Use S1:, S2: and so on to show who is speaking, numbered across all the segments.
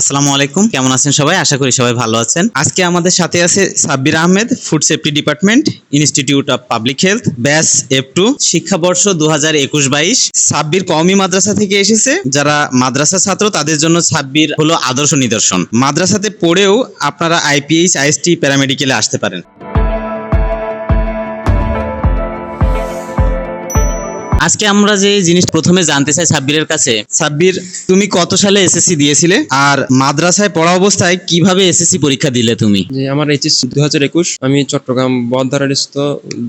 S1: আসসালামু আলাইকুম। কেমন আছেন সবাই? আশা করি সবাই ভালো আছেন। আজকে আমাদের সাথে আছে Sabbir Ahmed food safety department institute of public health batch F two শিক্ষাবর্ষ দু হাজার একুশ বাইশ। সাব্বির কওমি মাদ্রাসা থেকে এসেছে। যারা মাদ্রাসা ছাত্র, তাদের জন্য সাব্বির হলো আদর্শ নিদর্শন। মাদ্রাসাতে পড়েও আপনারা আইপিএইচ আইএসটি প্যারামেডিকেলে আসতে পারেন। আজকে আমরা যে জিনিস প্রথমে জানতে চাই সাব্বিরের কাছে সাব্বির তুমি কত সালে এসএসসি দিয়েছিলে আর মাদ্রাসায় পড়া অবস্থায় কীভাবে এসএসসি পরীক্ষা দিলে তুমি
S2: যে আমার এইচএস দু হাজার একুশ আমি চট্টগ্রাম বদ্ধারারিস্থ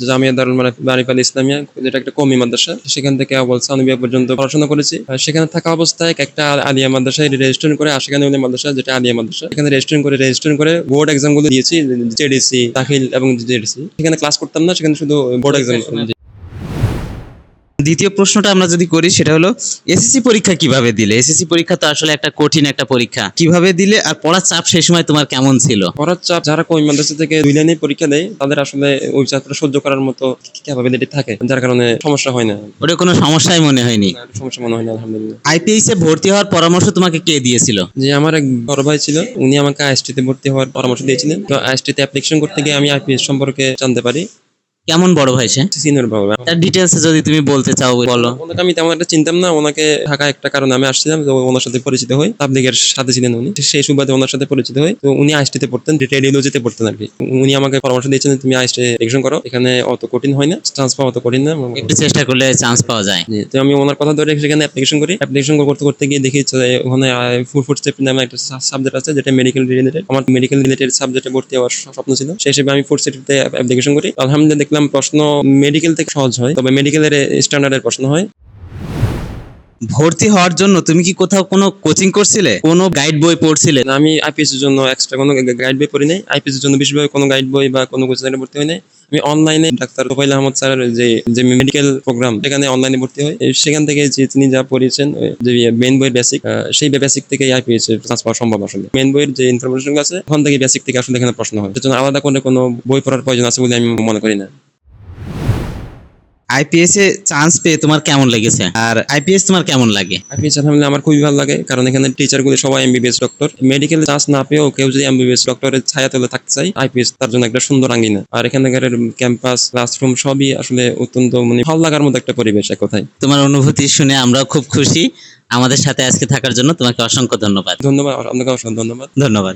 S2: জামিয়া দারুল মারিফ আল ইসলামিয়া যেটা একটা কমি মাদ্রাসা সেখান থেকে আবল সানুবিয়া পর্যন্ত পড়াশোনা করেছি সেখানে থাকা অবস্থায় একটা আলিয়া মাদ্রাসায় রেজিস্ট্রেশন করে আশিকানি মাদ্রাসা যেটা আলিয়া মাদ্রাসা এখানে রেজিস্ট্রেশন করে রেজিস্ট্রেশন করে বোর্ড এক্সামগুলো দিয়েছি জেডিসি দাখিল এবং জেডিসি সেখানে ক্লাস করতাম না সেখানে শুধু বোর্ড এক্সাম
S1: দ্বিতীয় প্রশ্নটা আমরা যদি করি সেটা হলো এসএসসি পরীক্ষা কীভাবে দিলে? এসএসসি পরীক্ষা তো আসলে একটা কঠিন একটা পরীক্ষা। কীভাবে দিলে আর পড়ার চাপ সেই সময় তোমার কেমন ছিল?
S2: পড়ার চাপ যারা কমি মাদ্রাসা থেকে দুই লাইনে পরীক্ষা দেয় তাদের আসলে ওই চাপটা সহ্য করার মতো ক্যাপাবিলিটি থাকে যার কারণে সমস্যা হয় না।
S1: ওটা কোনো সমস্যাই মনে হয়নি?
S2: সমস্যা মনে হয় না আলহামদুলিল্লাহ।
S1: আইপিএইচ এ ভর্তি হওয়ার পরামর্শ তোমাকে কে দিয়েছিল?
S2: যে আমার এক বড় ভাই ছিল উনি আমাকে আইএসটি তে ভর্তি হওয়ার পরামর্শ দিয়েছিলেন। তো আইএসটি তে অ্যাপ্লিকেশন করতে গিয়ে আমি আইপিএস সম্পর্কে জানতে পারি।
S1: কেমন বড় ভাই সে
S2: সিনিয়র বাবা
S1: তার ডিটেলস যদি তুমি বলতে চাও বলো।
S2: ওনাকে আমি তেমন একটা চিনতাম না। ওনাকে ঢাকা একটা কারণে আমি আসছিলাম তো ওনার সাথে পরিচিত হই। তাবলিগের সাথে ছিলেন উনি। সেই সুবাদে ওনার সাথে পরিচিত হই। তো উনি আইএসটিতে পড়তেন রেডিওলজিতে পড়তেন আর কি। উনি আমাকে পরামর্শ দিয়েছেন তুমি আইএসটি এক্সাম করো। এখানে অত কঠিন হয় না। চান্স পাওয়া অত কঠিন না।
S1: একটু চেষ্টা করলে চান্স পাওয়া যায়।
S2: তো আমি ওনার কথা ধরে সেখানে অ্যাপ্লিকেশন করি। অ্যাপ্লিকেশন করতে করতে গিয়ে দেখি ওখানে ফুড ফুড সেফটি নামে একটা সাবজেক্ট আছে যেটা মেডিকেল রিলেটেড আমার মেডিকেল রিলেটেড সাবজেক্টে ভর্তি হওয়ার স্বপ্ন ছিল। সেই হিসেবে আমি ফুড সেফটিতে অ্যাপ্লিকেশন করি। আলহামদুলিল্লাহ দেখলাম প্রশ্ন মেডিকেল থেকে সহজ হয় তবে মেডিকেলের স্ট্যান্ডার্ডের প্রশ্ন হয়।
S1: ভর্তি হওয়ার জন্য তুমি কি কোথাও কোনো কোচিং করছিলে? কোনো গাইড বই পড়ছিলে?
S2: আমি আইপিএস এর জন্য এক্সট্রা কোনো গাইড বই পড়ি নাই। আইপিএস এর জন্য বিশেষভাবে কোনো গাইড বই বা কোনো কোচিং সেন্টারে ভর্তি হই নাই। আমি অনলাইনে ডাক্তার তোফাইল আহমদ স্যারের যে যে মেডিকেল প্রোগ্রাম সেখানে অনলাইনে ভর্তি হয় সেখান থেকে যে তিনি যা পড়িয়েছেন যে মেন বইয়ের বেসিক সেই বেসিক থেকে আইপিএস এর চান্স পাওয়া সম্ভব আসলে। মেন বইয়ের যে ইনফরমেশন আছে ওখান থেকে বেসিক থেকে আসলে এখানে প্রশ্ন হয়। সেজন্য আলাদা করে কোনো বই পড়ার প্রয়োজন আছে বলে আমি মনে করি না।
S1: আইপিএস এ চান্স পেয়ে তোমার কেমন লেগেছে? আর আইপিএস তোমার কেমন লাগে?
S2: আইপিএস আলহামদুলিল্লাহ আমার খুবই ভালো লাগে কারণ এখানে টিচারগুলো সবাই এমবিবিএস ডক্টর মেডিকেল চান্স না পেয়েও কেউ যদি এমবিবিএস ডক্টরের ছায়া তলে থাকতে চাই আইপিএস তার জন্য একটা সুন্দর আঙ্গিনা। আর এখানকার ক্যাম্পাস ক্লাসরুম সবই আসলে অত্যন্ত মানে ভালো লাগার মতো একটা পরিবেশ এক কথায়।
S1: তোমার অনুভূতি শুনে আমরা খুব খুশি। আমাদের সাথে আজকে থাকার জন্য তোমাকে অসংখ্য ধন্যবাদ।
S2: ধন্যবাদ আপনাকে অসংখ্য ধন্যবাদ।
S1: ধন্যবাদ।